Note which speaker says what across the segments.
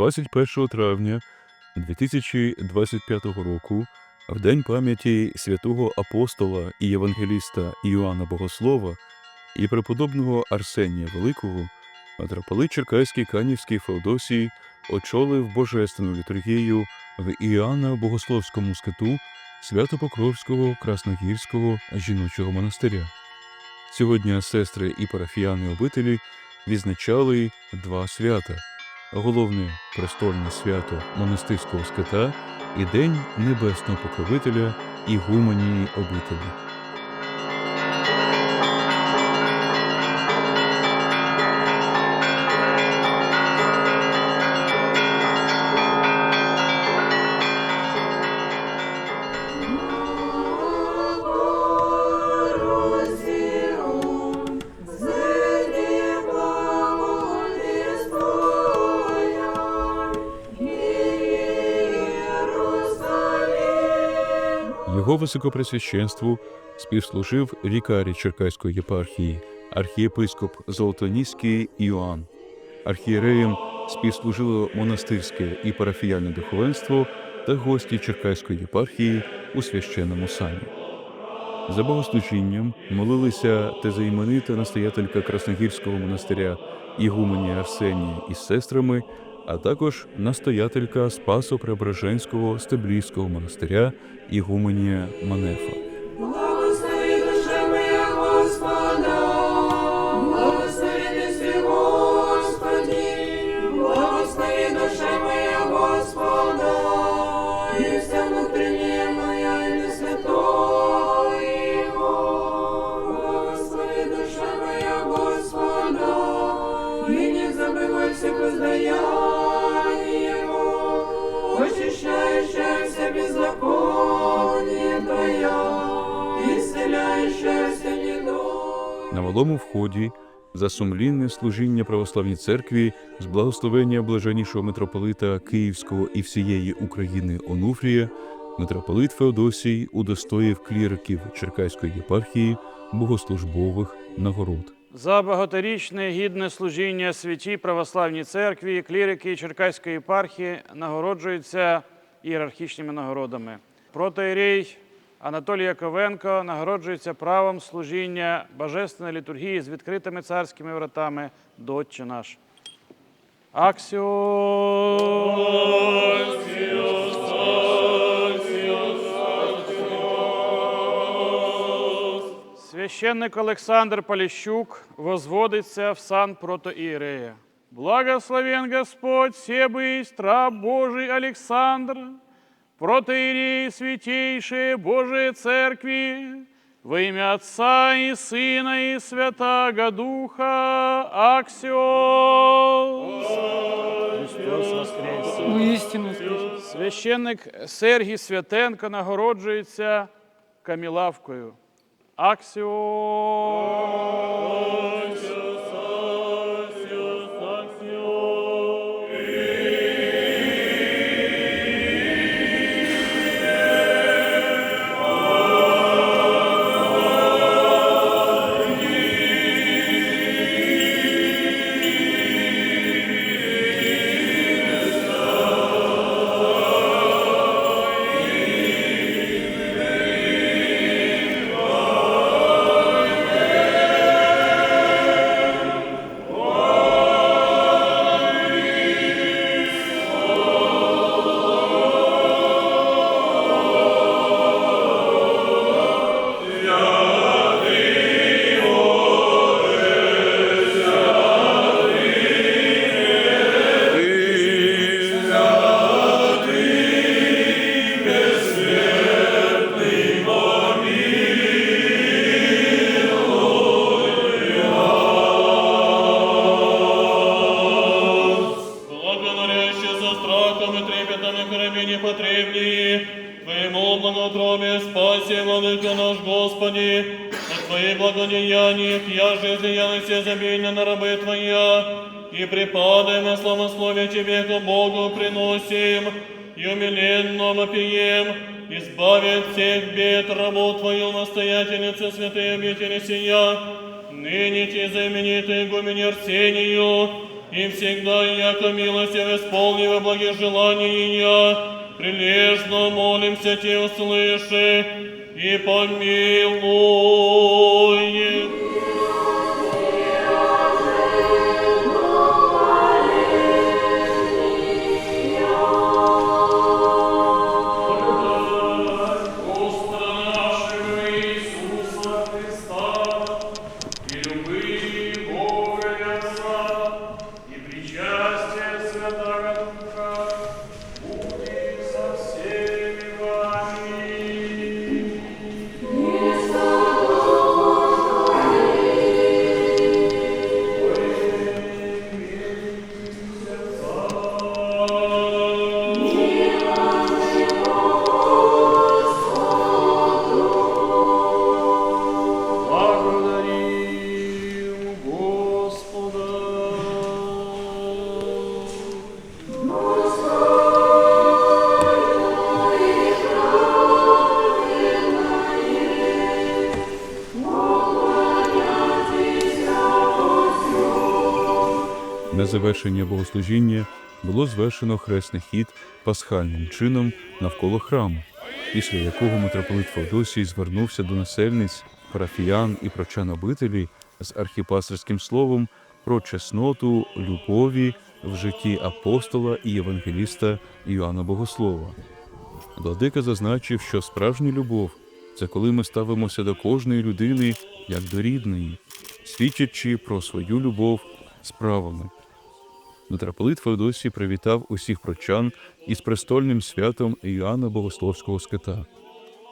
Speaker 1: 21 травня 2025 року, в день пам'яті святого апостола і євангеліста Іоанна Богослова і преподобного Арсенія Великого, митрополит Черкаський Канівський Феодосій очолив божественну літургію в Іоанна Богословському скиту Свято-Покровського Красногірського жіночого монастиря. Сьогодні сестри і парафіяни обителі відзначали два свята: головне престольне свято монастирського скита і День Небесного Покровителя і гуманії обителі. Його високопресвященству співслужив вікарій Черкаської єпархії, архієпископ Золотоніський Іоанн. Архієреєм співслужило монастирське і парафіяльне духовенство та гості Черкаської єпархії у священному сані. За богослужінням молилися тезаіменита настоятелька Красногірського монастиря Ігуменія Арсенія із сестрами, а також настоятелька Спасо-Преображенського Стеблійського монастиря Ігуменія Манефа. Малому вході за сумлінне служіння православній церкві з благословення блаженнішого митрополита Київського і всієї України Онуфрія, митрополит Феодосій удостоїв кліриків Черкаської єпархії богослужбових нагород.
Speaker 2: За багаторічне гідне служіння святій православній церкві, клірики Черкаської єпархії нагороджуються ієрархічними нагородами. Протоірей Анатолій Яковенко нагороджується правом служіння божественної літургії з відкритими царськими вратами до наш. Аксіо! Священник Олександр Поліщук возводиться в сан протоірея. Благословен Господь, себысть, раб Божий Александр, протоиерей святейшей Божией Церкви, во имя Отца и Сына и Святаго Духа, Аксиос! Христос воскрес!
Speaker 3: Воістину
Speaker 2: Священник Сергій Святенко нагороджується камілавкою. Аксіо!
Speaker 4: Благодаряще и трепетом и крови непотребнее, Твоему благотробе спаси, Владыка наш Господи, от Твоей благодеяниях, я же излиялась изобильно на рабы Твоя, и припадаем на славословие Тебе, ко Богу приносим, и умиленно вопием, избави от всех бед рабу Твою, настоятельницы святые обители сия, ныне Ти знаменитый игумене Арсению, и всегда, яко милостив исполни во благих желания, прилежно молимся Тебе, услыши и помилуй.
Speaker 1: Завершення богослужіння було звершено хресний хід пасхальним чином навколо храму, після якого митрополит Феодосій звернувся до насельниць, парафіян і прочан обителі з архіпастерським словом про чесноту любові в житті апостола і євангеліста Іоанна Богослова. Владика зазначив, що справжня любов це коли ми ставимося до кожної людини як до рідної, свідчачи про свою любов справами. Митрополит Феодосій привітав усіх прочан із престольним святом Іоанна Богословського скита.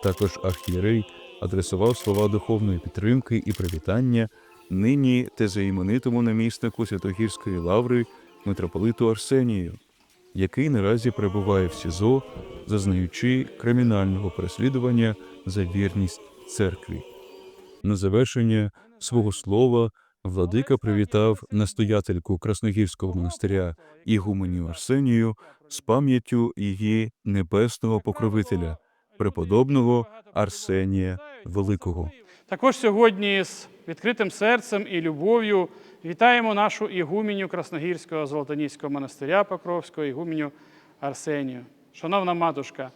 Speaker 1: Також архієрей адресував слова духовної підтримки і привітання нині тезаіменитому наміснику Святогірської лаври митрополиту Арсенію, який наразі перебуває в СІЗО, зазнаючи кримінального переслідування за вірність церкві. На завершення свого слова владика привітав настоятельку Красногірського монастиря Ігуменю Арсенію з пам'яттю її небесного покровителя, преподобного Арсенія Великого.
Speaker 2: Також сьогодні з відкритим серцем і любов'ю вітаємо нашу ігуменю Красногірського Золотоніського монастиря Покровського, ігуменю Арсенію. Шановна матушка,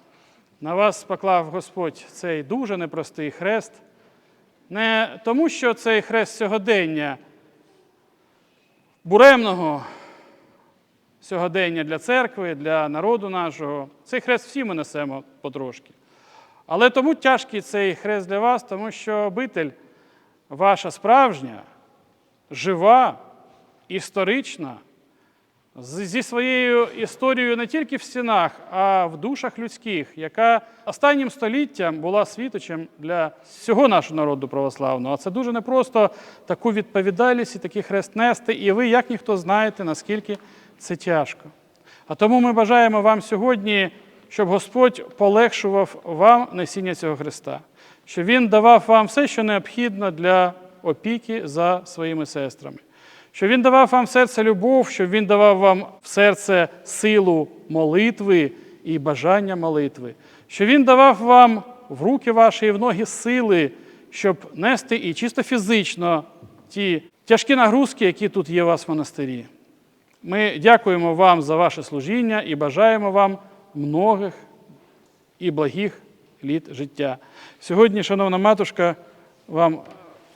Speaker 2: на вас поклав Господь цей дуже непростий хрест. Не тому, що цей хрест сьогодення буремного сьогодення для церкви, для народу нашого. Цей хрест всі ми несемо потрошки. Але тому тяжкий цей хрест для вас, тому що обитель ваша справжня, жива, історична, зі своєю історією не тільки в стінах, а в душах людських, яка останнім століттям була світочем для всього нашого народу православного. А це дуже непросто таку відповідальність і такий хрест нести, і ви, як ніхто, знаєте, наскільки це тяжко. А тому ми бажаємо вам сьогодні, щоб Господь полегшував вам несіння цього Христа, щоб Він давав вам все, що необхідно для опіки за своїми сестрами, щоб Він давав вам в серце любов, щоб Він давав вам в серце силу молитви і бажання молитви, щоб Він давав вам в руки ваші і в ноги сили, щоб нести і чисто фізично ті тяжкі нагрузки, які тут є у вас в монастирі. Ми дякуємо вам за ваше служіння і бажаємо вам многих і благих літ життя. Сьогодні, шановна матушка, вам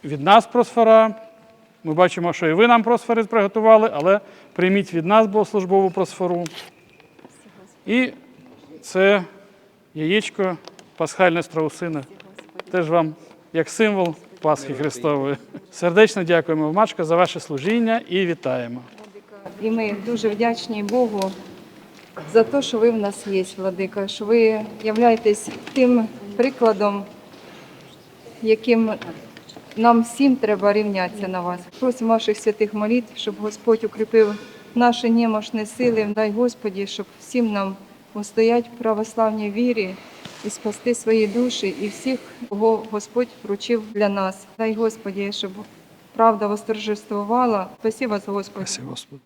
Speaker 2: від нас просфора. Ми бачимо, що і ви нам просфори приготували, але прийміть від нас богослужбову просфору. І це яєчко пасхальне страусине. Теж вам як символ Пасхи Христової. Сердечно дякуємо, Мачка, за ваше служіння і вітаємо.
Speaker 3: І ми дуже вдячні Богу за те, що ви в нас є, владика, що ви являєтесь тим прикладом, яким нам всім треба рівнятися на вас. Просимо ваших святих молитв, щоб Господь укріпив наші немощні сили. Дай Господі, щоб всім нам устоять в православній вірі і спасти свої душі і всіх, кого Господь вручив для нас. Дай Господі, щоб правда восторжествувала. Спасибо, Господь.
Speaker 2: Спасибо, Господи.